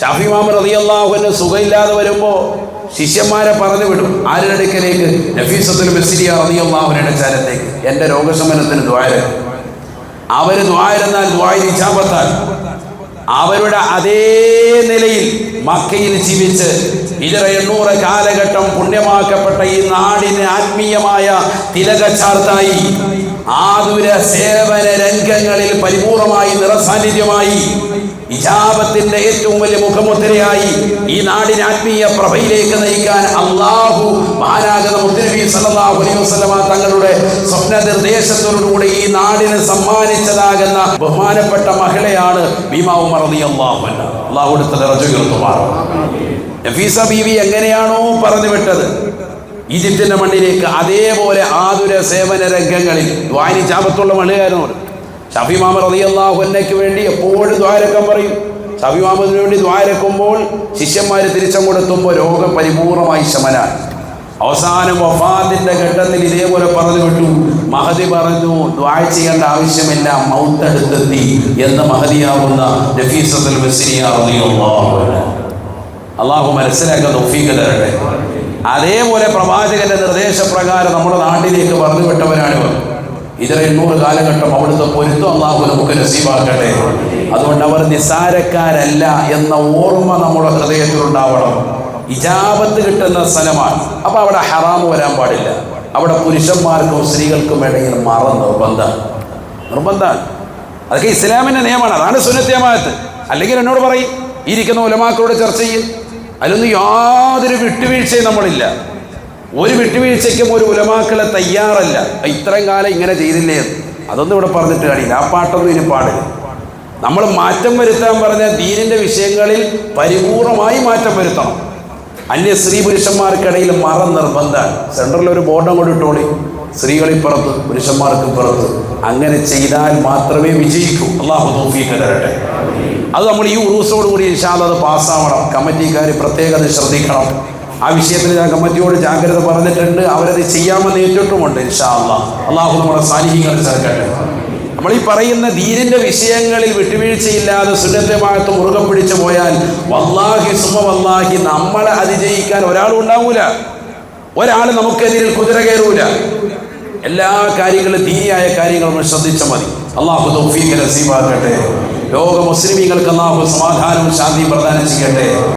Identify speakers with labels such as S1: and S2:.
S1: ഷാഫി മാമൻ റളിയല്ലാഹുവിന് സുഖമില്ലാതെ വരുമ്പോൾ ശിഷ്യന്മാരെ പറഞ്ഞു വിടും. ആരുടെ അടുക്കലേക്ക്? നഫീസത്തുൽ മെസ്സിരിയ റളിയല്ലാഹുവിന്റെ ചാരത്തേക്ക് എന്റെ രോഗശമനത്തിന് ദ്വാര അവർ ദ്വാരെന്നാൽ ദ്വാരി ഇജാബത്താൽ. അവരുടെ അതേ നിലയിൽ മക്കയിൽ ജീവിച്ച് ഇതര എണ്ണൂറ് കാലഘട്ടം പുണ്യമാക്കപ്പെട്ട ഈ നാടിന് ആത്മീയമായ തിലകച്ചാർത്തായി ആതുര സേവന രംഗങ്ങളിൽ പരിപൂർണമായി നിറസാന്നിധ്യമായി ഇജാബത്തിന്റെ ഏറ്റവും വലിയ മുഖമുദ്രയായി ഈ നാടിനെ ആത്മീയ പ്രഭയിലേക്ക് നയിക്കാൻ അള്ളാഹു മഹാനാഗത മുദ്രബി സല്ലല്ലാഹു അലൈഹി വസല്ലമ തങ്ങളുടെ സ്വപ്ന നിർദ്ദേശത്തോടുകൂടി ഈ നാടിന് സമ്മാനിച്ചതാകുന്ന ബഹുമാനപ്പെട്ട മഹിളയാണ് ഭീമാ ഉമർ അൻഹ. അള്ളാഹു എടുത്ത നിറച്ചുയർത്തുമാറും നഫീസ ബീവി എങ്ങനെയാണോ പറഞ്ഞു വിട്ടത് ഈജിപ്തിന്റെ മണ്ണിലേക്ക് അതേപോലെ ആതുര സേവന രംഗങ്ങളിൽ വായനിച്ചാപത്തുള്ള ചാപത്തുള്ള മണ്ണുകാരനോട് ഷഫി മാമ റളിയല്ലാഹുവിനക്ക് വേണ്ടി എപ്പോഴും ദ്വാരക്കം പറയും. ഷഫി മാമദിന് വേണ്ടി ദ്വാരക്കുമ്പോൾ ശിഷ്യന്മാർ തിരിച്ചങ്ങോടെത്തുമ്പോൾ രോഗം പരിപൂർണമായി ശമന അവസാനം വഫാത്തിന്റെ ഘട്ടത്തിൽ ഇതേപോലെ പറഞ്ഞു വിട്ടു. മഹതി പറഞ്ഞു ദ്വാര ചെയ്യേണ്ട ആവശ്യമില്ല മൗത്തടുത്തെത്തി എന്ന് മഹതിയാവുന്ന അള്ളാഹു മനസ്സിലാക്കാൻ ഒഫീക്ക് തരട്ടെ. അതേപോലെ പ്രവാചകന്റെ നിർദ്ദേശപ്രകാരം നമ്മുടെ നാട്ടിലേക്ക് പറഞ്ഞു വിട്ടവരാണിവർ. ഇതര നൂറ് കാലഘട്ടം അവിടുത്തെ പൊരുത്തം അള്ളാഹു നമുക്ക് നസീബാക്കട്ടെ. അതുകൊണ്ട് അവർ നിസാരക്കാരല്ല എന്ന ഓർമ്മ നമ്മുടെ ഹൃദയത്തിൽ ഉണ്ടാവണം ഇജാബത്ത് കിട്ടുന്ന സ്ഥലമാണ്. അപ്പൊ അവിടെ ഹറാമ് വരാൻ പാടില്ല. അവിടെ പുരുഷന്മാർക്കും സ്ത്രീകൾക്കും ഇടയിൽ മറ നിർബന്ധം. നിർബന്ധമാണ്. അതൊക്കെ ഇസ്ലാമിന്റെ നിയമമാണ്. അതാണ് സുനത്യമായത് അല്ലെങ്കിൽ എന്നോട് പറയും ഇരിക്കുന്ന ഉലമാക്കളോട് ചർച്ച ചെയ്യും. അതിലൊന്നും യാതൊരു വിട്ടുവീഴ്ചയും നമ്മളില്ല. ഒരു വിട്ടുവീഴ്ചയ്ക്കും ഒരു ഉലമാക്കളെ തയ്യാറല്ല. ഇത്രയും കാലം ഇങ്ങനെ ചെയ്തില്ലേ. അതൊന്നും ഇവിടെ പറഞ്ഞിട്ട് കാണില്ല ആ പാട്ടൊന്നും ഇനി പാടില്ല. നമ്മൾ മാറ്റം വരുത്താൻ പറഞ്ഞ ദീനിന്റെ വിഷയങ്ങളിൽ പരിപൂർണമായി മാറ്റം വരുത്തണം. അന്യ സ്ത്രീ പുരുഷന്മാർക്കിടയിൽ മറ നിർബന്ധമാണ്. സെൻട്രലിൽ ഒരു ബോർഡം കൊണ്ട് ഇട്ടോളി. സ്ത്രീകളിൽ പുറത്ത് പുരുഷന്മാർക്ക് പുറത്ത്. അങ്ങനെ ചെയ്താൽ മാത്രമേ വിജയിക്കൂ. അള്ളാഹു തൗഫീഖ് തരട്ടെ. അത് നമ്മൾ ഈ ഉറൂസോട് കൂടി ഇൻഷാല്ല അത് പാസ്സാവണം. കമ്മിറ്റിക്കാർ പ്രത്യേകത ശ്രദ്ധിക്കണം. ആ വിഷയത്തിൽ ഞാൻ കമ്മിറ്റിയോട് ജാഗ്രത പറഞ്ഞിട്ടുണ്ട്. അവരത് ചെയ്യാമെന്ന് ഏറ്റിട്ടുമുണ്ട് ഇൻഷാല്ല അള്ളാഹു നമ്മുടെ സാന്നിധ്യങ്ങൾ ചേർക്കട്ടെ. നമ്മൾ ഈ പറയുന്ന ദീനിന്റെ വിഷയങ്ങളിൽ വിട്ടുവീഴ്ചയില്ലാതെ സുന്നത്തമാകത്ത് മുറുകെ പിടിച്ചു പോയാൽ വല്ലാഹി സുമ വല്ലാഹി നമ്മളെ അതിജയിക്കാൻ ഒരാളും ഉണ്ടാവൂല. ഒരാൾ നമുക്കെതിരിൽ കുതിര കയറൂല. എല്ലാ കാര്യങ്ങളും ദീനിയായ കാര്യങ്ങൾ നമ്മൾ ശ്രദ്ധിച്ചാൽ മതി. അള്ളാഹു തൗഫീഖ് നസീബാക്കട്ടെ. ലോക മുസ്ലിമീങ്ങൾക്ക് അള്ളാഹു സമാധാനവും ശാന്തിയും പ്രദാനം ചെയ്യട്ടെ.